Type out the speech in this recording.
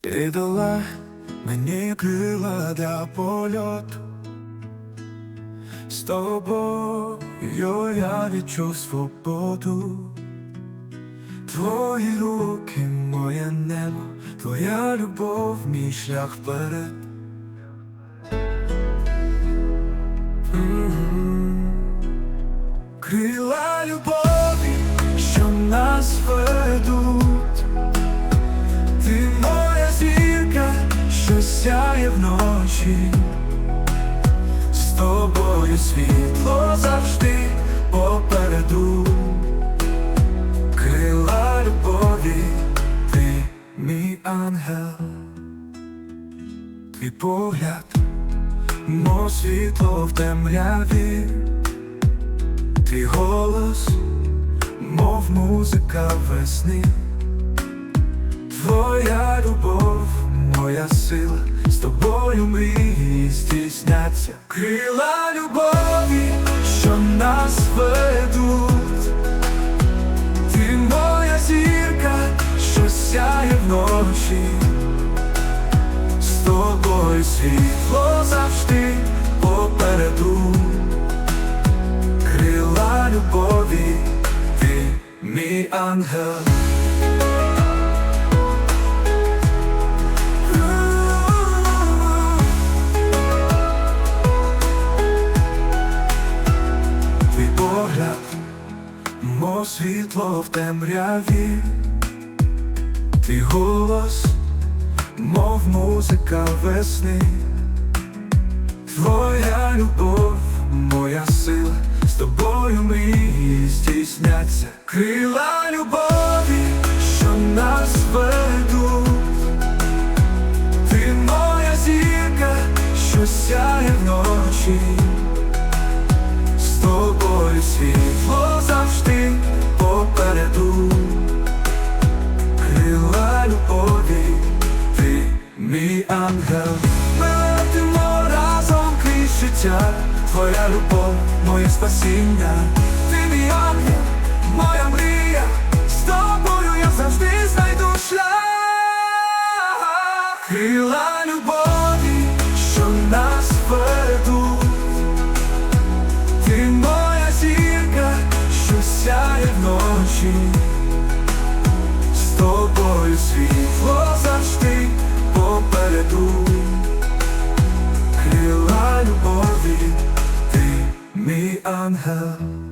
Ти дала мені крила для польоту З тобою я відчув свободу Твої руки, моє небо, твоя любов, мій шлях вперед. Крила любові, що нас ведуть. Вночі. З тобою світло завжди попереду. Крила любові, ти мій ангел, твій погляд, мов світло в темряві, твій голос, мов музика весни, твоя любов, моя сила, з тобою мрії здійсняться. Крила любові, що нас ведуть. Ти моя зірка, що сяє вночі, з тобою світло завжди попереду, крила любові, ти мій ангел. Світло в темряві, твій голос, мов музика весни, твоя любов, моя сила, з тобою мрії здійсняться. Крила любові, що нас ведуть, ти моя зірка, що сяє вночі. З тобою світло життя, твоя любов, моє спасіння, ти мій ангел, моя мрія, з тобою я завжди знайду шлях. Крила любові, що нас ведуть, ти моя зірка, що сяє вночі, з тобою світло. on her.